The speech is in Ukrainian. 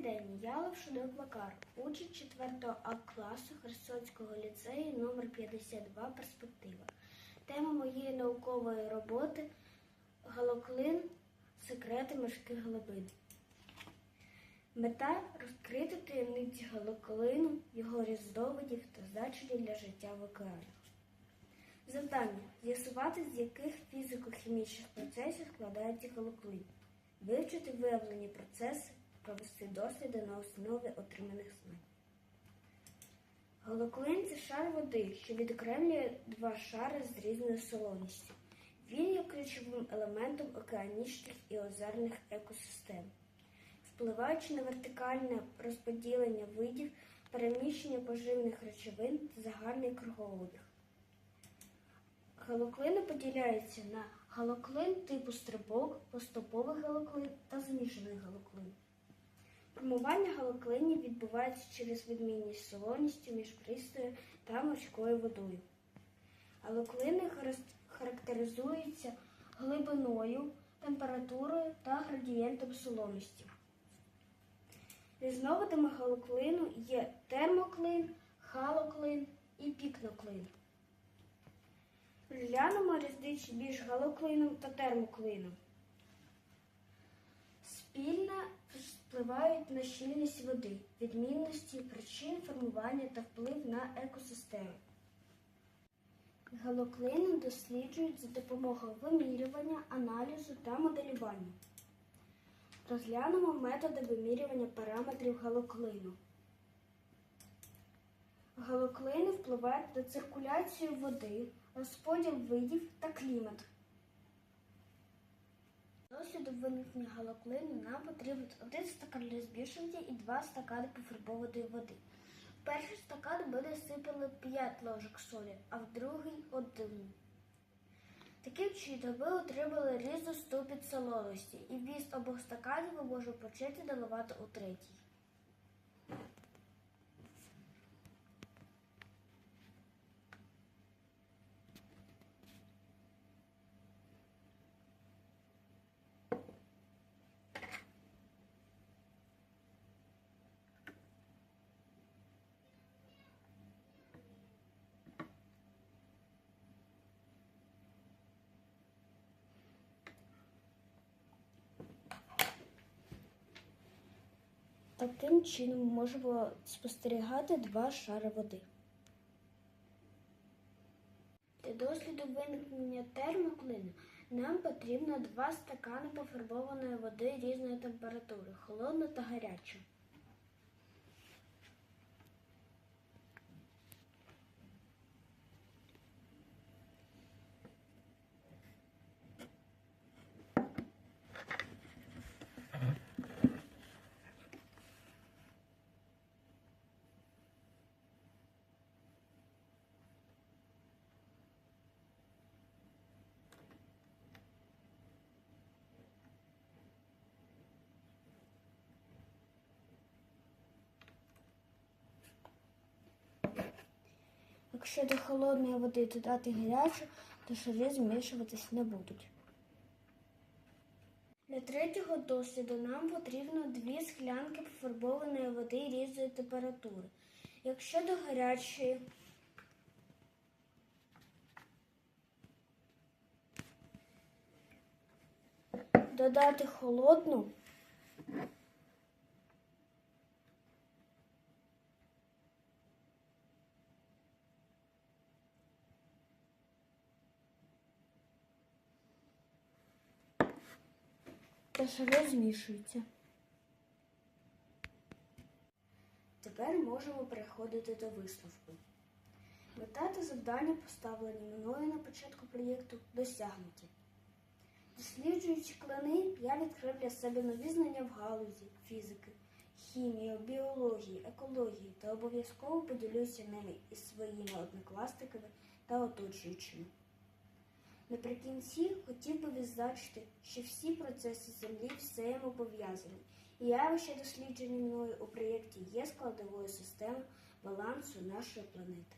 день, я Левшинок Макар, учень 4 А класу Херсонського ліцею номер 52 Перспектива. Тема моєї наукової роботи Галоклин Секрети морських глибин. Мета розкрити таємниці галоклину, його різновидів та значення для життя в океанах. Завдання з'ясувати, з яких фізико-хімічних процесів складається галоклин, вивчити виявлені процеси, провести досліди на основі отриманих знань. Галоклин це шар води, що відокремлює два шари з різною солоністю. Він є ключовим елементом океанічних і озерних екосистем, впливаючи на вертикальне розподілення видів, переміщення поживних речовин та загальний кругообіг. Галоклини поділяються на галоклин типу стрибок, поступовий галоклин та змішаний галоклин. Формування галоклинів відбувається через відмінність солоністю між пристою та морською водою. Галоклини характеризуються глибиною, температурою та градієнтом солоності. Різновидами галоклину є термоклин, халоклин і пікноклин. Розглянемо різницю між галоклином та термоклином. Спільно впливають на щільність води, відмінності причин формування та вплив на екосистеми. Галоклини досліджують за допомогою вимірювання, аналізу та моделювання. Розглянемо методи вимірювання параметрів галоклину. Галоклини впливають на циркуляцію води, розподіл видів та клімат. Досліду виникнення галоклину нам потрібен один стакан для збільшення і два стакани пофарбованої води. В перший стакан ми насипали 5 ложок солі, а в другий один. Таким чином ми отримали різну ступінь солоності, і вміст обох стаканів ми можемо почати наливати у третій. Таким чином можемо спостерігати два шари води. Для досліду виникнення термоклину нам потрібно два стакани пофарбованої води різної температури, холодна та гаряча. Якщо до холодної води додати гарячу, то шари змішуватись не будуть. Для третього досліду нам потрібно дві склянки пофарбованої води різної температури. Якщо до гарячої додати холодну, то шари змішуються. Тепер можемо переходити до висновку. Мета та завдання, поставлені мною на початку проєкту, досягнуті. Досліджуючи клани, я відкрив для себе нові знання в галузі фізики, хімії, біології, екології та обов'язково поділюся ними із своїми однокласниками та оточуючими. Наприкінці хотів би відзначити, що всі процеси Землі взаємопов'язані, і явища, досліджені мною у проєкті, є складовою системою балансу нашої планети.